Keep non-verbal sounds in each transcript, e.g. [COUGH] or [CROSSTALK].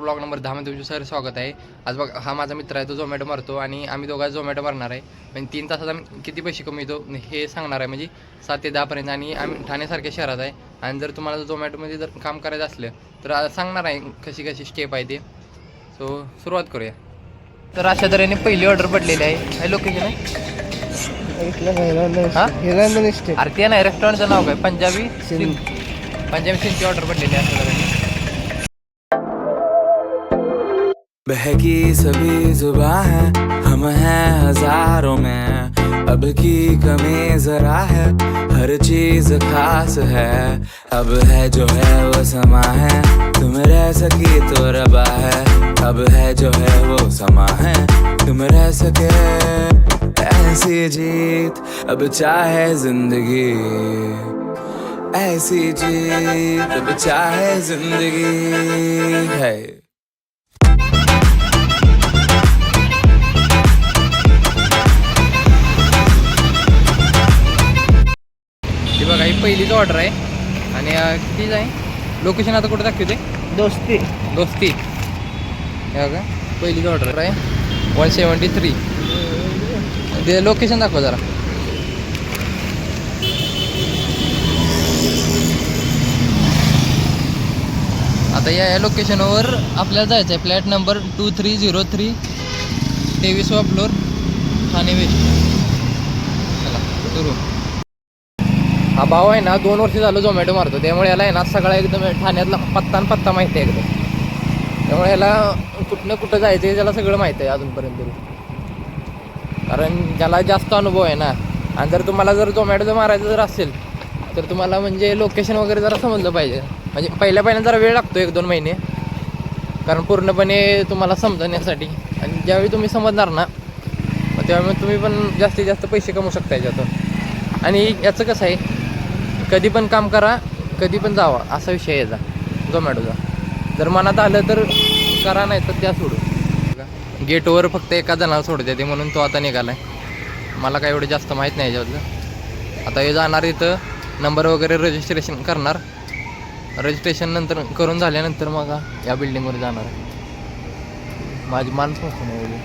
Blog number दहामध्ये तुमचं sir स्वागत आहे. आज बघ हा माझा मित्र आहे तो झोमॅटो मारतो आणि आम्ही दोघा झोमॅटो मारणार आहे. म्हणजे तीन तासात आम्ही किती पैसे कमवतो हे सांगणार आहे म्हणजे सात ते दहापर्यंत आणि आम्ही ठाण्यासारख्या शहरात आहे. आणि जर तुम्हाला झोमॅटोमध्ये जर काम करायचं असलं तर सांगणार आहे कशी कशी स्टेप आहे ते. सो सुरुवात करूया. तर अशा तऱ्हेने पहिली ऑर्डर पडलेली आहे. लोकेशन आहे? अरे ते नाही रेस्टॉरंटचं नाव काय? पंजाबी सिंध. पंजाबी सिंधची ऑर्डर पडलेली आहे बहकी सभी जुबा है, हम हैं हज़ारों में। अब की कमी जरा है, हर चीज़ खास है। अब है जो है वो समा है, तुम रह सकी तो रबा है। अब है जो है वो समा है, तुम रह सके। ऐसी जीत, अब चाहे ज़िंदगी। ऐसी जीत, अब चाहे ज़िंदगी। है। बघा ही पहिलीच ऑर्डर आहे. आणि कितीच आहे लोकेशन आता कुठं दाखवते? दोस्ती. दोस्ती. हे बघा पहिलीच ऑर्डर आहे. वन सेवन्टी थ्री ते लोकेशन दाखवा जरा. आता या या लोकेशनवर आपल्याला जायचं आहे flat number two three zero three तेवीसवा floor Thane west चला सुरू. हा भाव आहे ना दोन वर्ष झालं झोमॅटो मारतो. त्यामुळे याला आहे ना सगळा एकदम ठाण्यातला पत्ता आणि पत्ता माहिती आहे एकदम. त्यामुळे याला कुठनं कुठं जायचं आहे त्याला सगळं माहिती आहे अजूनपर्यंत तरी. कारण ज्याला जास्त अनुभव आहे ना आणि जर तुम्हाला जर झोमॅटोचं मारायचं जर असेल तर तुम्हाला म्हणजे लोकेशन वगैरे जरा समजलं पाहिजे. म्हणजे पहिल्या पहिल्यांदा जरा वेळ लागतो एक दोन महिने. कारण पूर्णपणे तुम्हाला समजण्यासाठी. आणि ज्यावेळी तुम्ही समजणार ना मग त्यावेळी तुम्ही पण जास्तीत जास्त पैसे कमवू शकता याच्यातून. आणि याचं कसं आहे कधी पण काम करा कधी पण जावा असा विषय यायचा याचा झोमॅटोचा जर मनात आलं तर करा नाही तर त्या सोडू. गेटवर फक्त एका जणाला सोडते ते म्हणून तो आता निघाला आहे मला काय एवढं जास्त माहीत नाही याच्यातलं आता हे जाणार इथं नंबर वगैरे रजिस्ट्रेशन करणार. रजिस्ट्रेशन नंतर करून झाल्यानंतर मग या बिल्डिंगवर जाणार आहे. माझी माणूस पोहोचून एवढी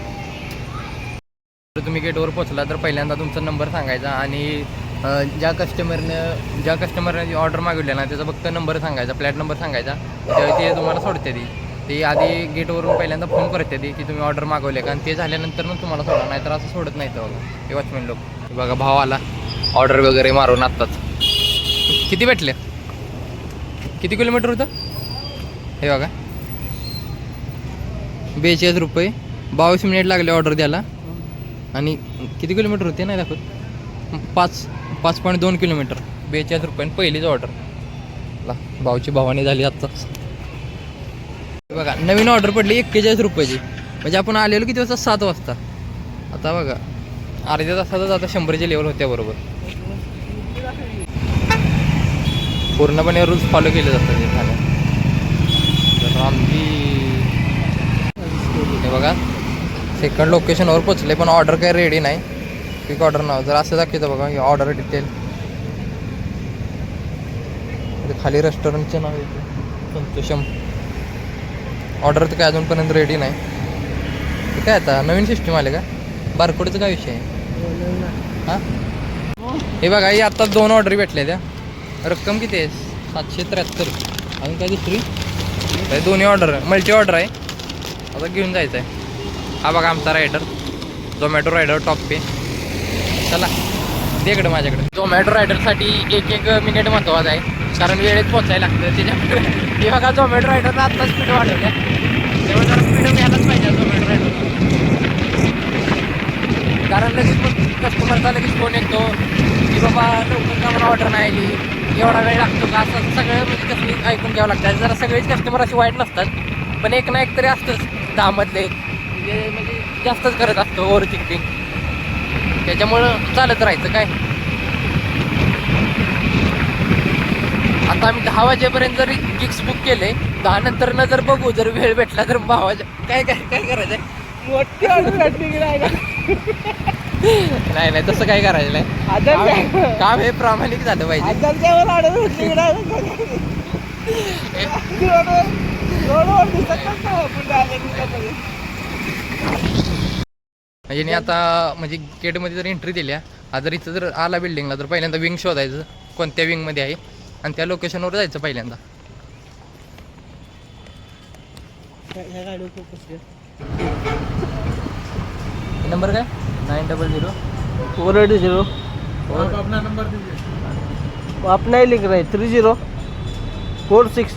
जर तुम्ही गेटवर पोचला तर पहिल्यांदा तुमचा नंबर सांगायचा आणि ज्या कस्टमरनं ज्या कस्टमरने ऑर्डर मागवली ना त्याचा फक्त नंबर सांगायचा फ्लॅट नंबर सांगायचा. त्यावेळी ते तुम्हाला सोडते ती. ते आधी गेटवरून पहिल्यांदा फोन करते ती की तुम्ही ऑर्डर मागवले का? आणि ते झाल्यानंतर मग तुम्हाला सोडा नाहीतर असं सोडत नाही तर बघा ते वॉचमॅन लोक. हे बघा भाव आला. ऑर्डर वगैरे मारून आत्ताच. किती भेटले? किती किलोमीटर होतं? हे बघा. बेचाळीस रुपये. बावीस मिनिट लागले ऑर्डर द्यायला. आणि किती किलोमीटर होते? नाही दाखवत. पाच. पाच पॉईंट दोन किलोमीटर. बेचाळीस रुपये आणि पहिलीच ऑर्डर ला भावची भावानी झाली आत्ताच बघा नवीन ऑर्डर पडली एक्केचाळीस रुपयाची. म्हणजे आपण आलेलो किती वाजता? सात वाजता. आता बघा अर्ध्या तासातच आता शंभरची लेवल होत्या बरोबर. पूर्णपणे रूल्स फॉलो केले जातात ते ठाण्यात तर आमची हे बघा सेकंड लोकेशनवर पोचले पण ऑर्डर काही रेडी नाही. क्विक ऑर्डर नाव जर असं दाखवतं बघा ही ऑर्डर डिटेल खाली रेस्टॉरंटचे नाव येते संतोषम. ऑर्डर तर काय अजूनपर्यंत रेडी नाही. काय आता नवीन सिस्टीम आले का? बारकोडचा काय विषय? आहे हां? हे बघा ही आत्ता दोन ऑर्डर भेटल्या त्या. रक्कम किती आहे? सातशे त्र्याहत्तर. अजून काय दुसरी? दोन्ही ऑर्डर मल्टी ऑर्डर आहे. आता घेऊन जायचं आहे हा बघा आमचा रायडर झोमॅटो रायडर टॉप पे चला. देकडं माझ्याकडे. झोमॅटो रायडरसाठी एक एक मिनिट महत्त्वाचा आहे. कारण वेळेत पोचायला लागतं त्याच्यामुळे. हे बघा झोमॅटो रायडरला आत्ता स्पीड वाढवल्या. तेव्हा जरा स्पीड मिळायलाच पाहिजे झोमॅटो रायडर कारण लगेच कस्टमरचा लगेच फोन येतो की बाबा लवकर का मला ऑर्डर नाही आली? एवढा वेळ लागतो का? असं सगळं म्हणजे कसं ऐकून घ्यावं लागतं. जरा सगळेच कस्टमर असे वाईट नसतात. पण एक ना एक तरी असतंच दहामधले म्हणजे म्हणजे जास्तच करत असतो ओव्हर थिंकिंग त्याच्यामुळं चालत राहायचं काय? आता आम्ही दहा वाजेपर्यंत जर गिक्स बुक केले दहा नंतर न जर बघू जर वेळ भेटला तर वाजे काय काय काय करायचं मोठी ऑर्डर भेटली की नाही नाही तसं काय करायचं नाही. काम- हे प्रामाणिक झालं पाहिजे. रोडवर दिसत नाही कसं. याने आता म्हणजे गेटमध्ये जर एंट्री दिल्या हा जर इथं जर आला बिल्डिंगला तर पहिल्यांदा विंग शोधायचं कोणत्या विंगमध्ये आहे आणि त्या लोकेशनवर जायचं पहिल्यांदा. नंबर काय? Nine double zero four eight zero अपना ही लिख रहे three zero four six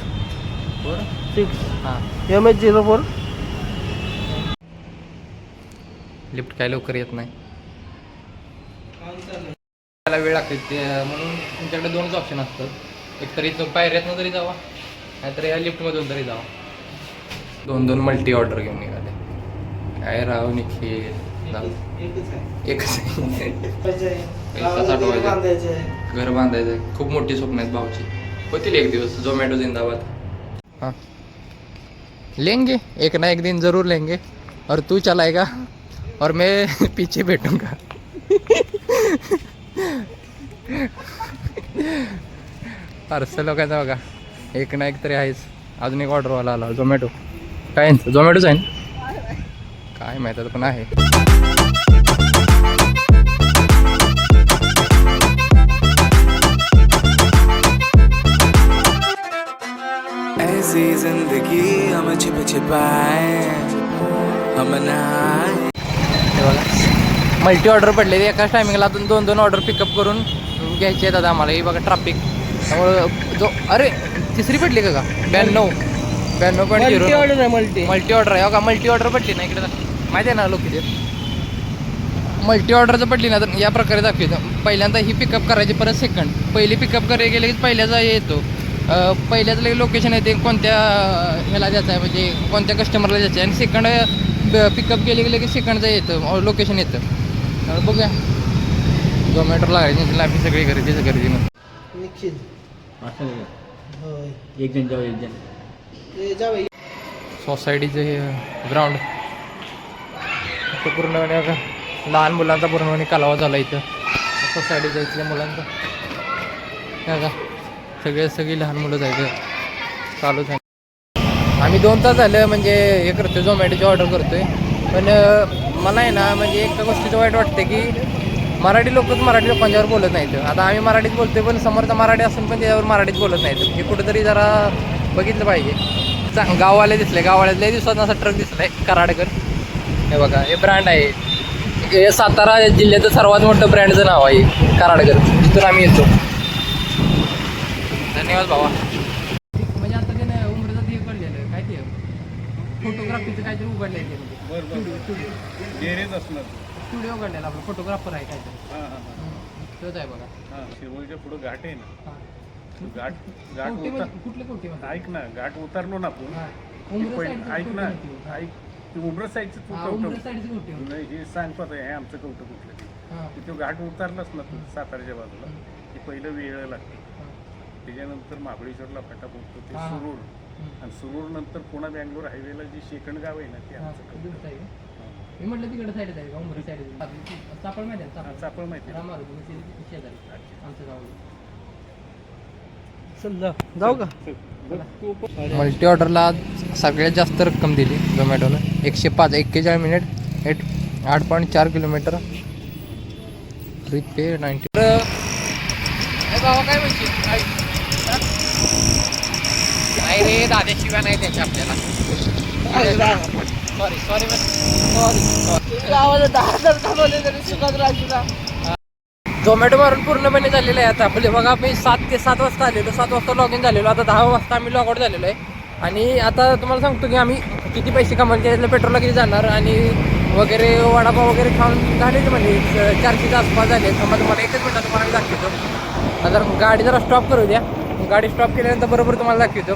four six हां. M H zero four lift काय लवकर येत नाही. त्याला वेळ लागते ते म्हणून तुमच्याकडे दोनच ऑप्शन असतात. एक तरी पायऱ्यातनं तरी जावा नाहीतर या लिफ्टमधून तरी जावा. दोन दोन मल्टी ऑर्डर घेऊन निघाले काय राव निखिल एकच आहे. घर बांधायचं आहे. खूप मोठी स्वप्न आहेत भाऊची. होतील एक दिवस झोमॅटो जिंदाबाद. हां. लेंगे एक ना एक दिन जरूर लेंगे. और तू चलाएगा और मैं [LAUGHS] पीछे बैठूँगा। पार्सल लोकांचा बघा एक ना एक तरी आहेच अजून एक ऑर्डरवाला आला. झोमॅटो काय झोमॅटोच आहे ना? काय माहिती ऐसी ज़िंदगी हम छिप छिपाए, हम नहाए हे बघा. मल्टी ऑर्डर पडले. एकाच टायमिंगला अजून दोन दोन ऑर्डर पिकअप करून घ्यायचे आहेत आता आम्हाला. ही बघा ट्रॅफिक त्यामुळं जो अरे तिसरी पडली का का ब्याण्णव. ब्याण्णव पॉईंट मल्टी झिरो ऑर्डर आहे मल्टी. मल्टी ऑर्डर आहे. हो का? मल्टी ऑर्डर पडली ना इकडे माहिती आहे ना लोक मल्टी ऑर्डर जर पडली ना तर या प्रकारे दाखवतो. पहिल्यांदा ही पिकअप करायची परत सेकंड पहिली पिकअप करायला गेले की पहिल्याचा येतो. पहिल्याचं लोकेशन येते. कोणत्या अं, ह्याला द्यायचं आहे म्हणजे कोणत्या कस्टमरला द्यायचं आहे आणि सेकंड पिकअप केले गेले की सेकंडचं येतं लोकेशन येतं. त्यामुळे बघूया. झोमॅटो लागायची आम्ही सगळी गर्दीच गर्दी मग. निश्चित. होय. एक जण जाऊ एक जण. ते जावे सोसायटीचं हे ग्राउंड पूर्णपणे लहान मुलांचा पूर्णपणे कालावा झाला इथं. सोसायटीच्या इथल्या मुलांचा. बघा सगळे सगळी लहान मुलं जायचं. चालूच आहे आम्ही दोन तास झालं म्हणजे हे करतोय झोमॅटोची ऑर्डर करतोय. पण मला आहे ना म्हणजे एका गोष्टीचं वाईट वाटतं की मराठी लोकच मराठी लोकांच्यावर बोलत नाहीत. आता आम्ही मराठीत बोलतोय पण समोरचा मराठी असून पण त्याच्यावर मराठीत बोलत नाहीत. हे कुठेतरी जरा बघितलं पाहिजे. चांग गाववाले दिसले गाववाले लय दिवसात असा ट्रक दिसलाय कराडकर. हे बघा हे ब्रँड आहे. हे सातारा जिल्ह्याचं सर्वात मोठं ब्रँडचं नाव आहे कराडकर. जिथून आम्ही येतो. धन्यवाद भावा म्हणजे आता ते नाही उमरेचं ते उघडलेलं काय ते फोटोग्राफीचं काहीतरी उघडलेलं आहे स्टुडिओ उघडलेला आपला फोटोग्राफर आहे काहीतरी तोच आहे बघा शिरोळीच्या पुढे घाट आहे ना हा. घाट घाट उतर कुठले कोटी मध्ये? ऐक ना घाट उतरलो ना आपण हा. ऐक ना होती. हा. ऐक तू उमरत साईडचं तू हा, होती. नाही, हे सांग पत आहे आमचं कवटं कुठलं ते. हा. की तो घाट उतरलाच ना तू सातारच्या बाजूला की पहिलं वेळ लागतं त्याच्यानंतर महाबळेश्वरला फाटा पोहोचतो ते हा. सुरूर. आणि सुरूर नंतर पुणा बँगलोर हायवेला जे शेकंड गाव आहे ना ते हा, आमचं आहे? मी म्हटलं तिकडे साईड आहे. का उमरे साईड चापळ माहिती आहे हा, चापळ? चापळ माहिती आहे. रामारुती म्हणजे ते शेजारी आमच्या गावाला चल जा. जाऊ का? मल्टी ऑर्डरला सगळ्यात जास्त रक्कम दिली झोमॅटोनं. एकशे पाच एक्केचाळीस मिनिट एट आठ पॉईंट चार किलोमीटर. रिपे नाईन्टी बाबा काय म्हणते? नाही रे दाद्याशिवाय नाही त्याच्या आपल्याला. सॉरी सॉरी सॉरी दहा हजार थांबवले तरी सुखात राजूला झोमॅटो मारून पूर्णपणे झालेलं आहे आता. आपले बघा मी सात ते सात वाजता आलेलो. सात वाजता लॉग इन झालेलो. आता दहा वाजता आम्ही लॉग आउट झालेलो आहे. आणि आता तुम्हाला सांगतो की आम्ही किती पैसे कमावले त्याच्यातलं पेट्रोलला किती जाणार आणि वगैरे वडापाव वगैरे खाऊन झालेले म्हणजे चारशेच्या आसपास झाले थांबा तुम्हाला एकच मिनटात तुम्हाला मी दाखवतो. आता जर गाडी जरा स्टॉप करू द्या गाडी स्टॉप केल्यानंतर बरोबर तुम्हाला दाखवतो.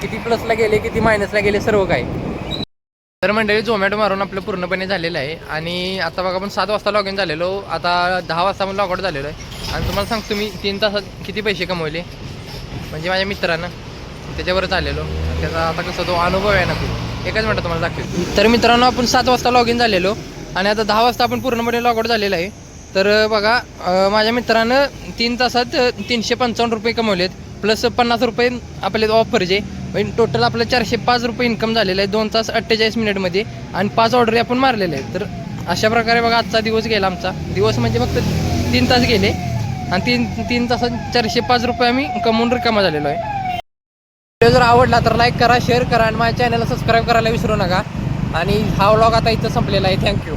किती प्लसला गेले किती मायनसला गेले सर्व काय तर मंडळी झोमॅटो मारून आपलं पूर्णपणे झालेलं आहे. आणि आता बघा आपण सात वाजता लॉग इन झालेलो. आता दहा वाजता आपण लॉग आउट झालेलो आहे. आणि तुम्हाला सांगतो मी तीन तासात किती पैसे कमवले. म्हणजे माझ्या मित्रानं त्याच्यावरच आलेलो. त्याचा आता कसं तो अनुभव आहे ना खूप एकच मिनटं तुम्हाला दाखवतो. तर मित्रांनो आपण सात वाजता लॉग इन झालेलो. आणि आता दहा वाजता आपण पूर्णपणे लॉग आउट झालेलं आहे. तर बघा माझ्या मित्रानं तीन तासात तीनशे पंचावन्न रुपये कमवलेत प्लस पन्नास रुपये आपले ऑफरचे पण टोटल आपलं चारशे पाच रुपये इन्कम झालेलं आहे दोन तास अठ्ठेचाळीस मिनिटमध्ये आणि पाच ऑर्डरी आपण मारलेल्या आहेत. तर अशा प्रकारे बघा आजचा दिवस गेला आमचा. दिवस म्हणजे फक्त तीन तास गेले आणि तीन तीन तासात चारशे पाच रुपये आम्ही कमवून रिकामा झालेलो आहे. व्हिडिओ जर आवडला तर लाईक करा शेअर करा आणि माझ्या चॅनलला सबस्क्राईब करायला विसरू नका. आणि हा व्लॉग आता इथं संपलेला आहे. थँक्यू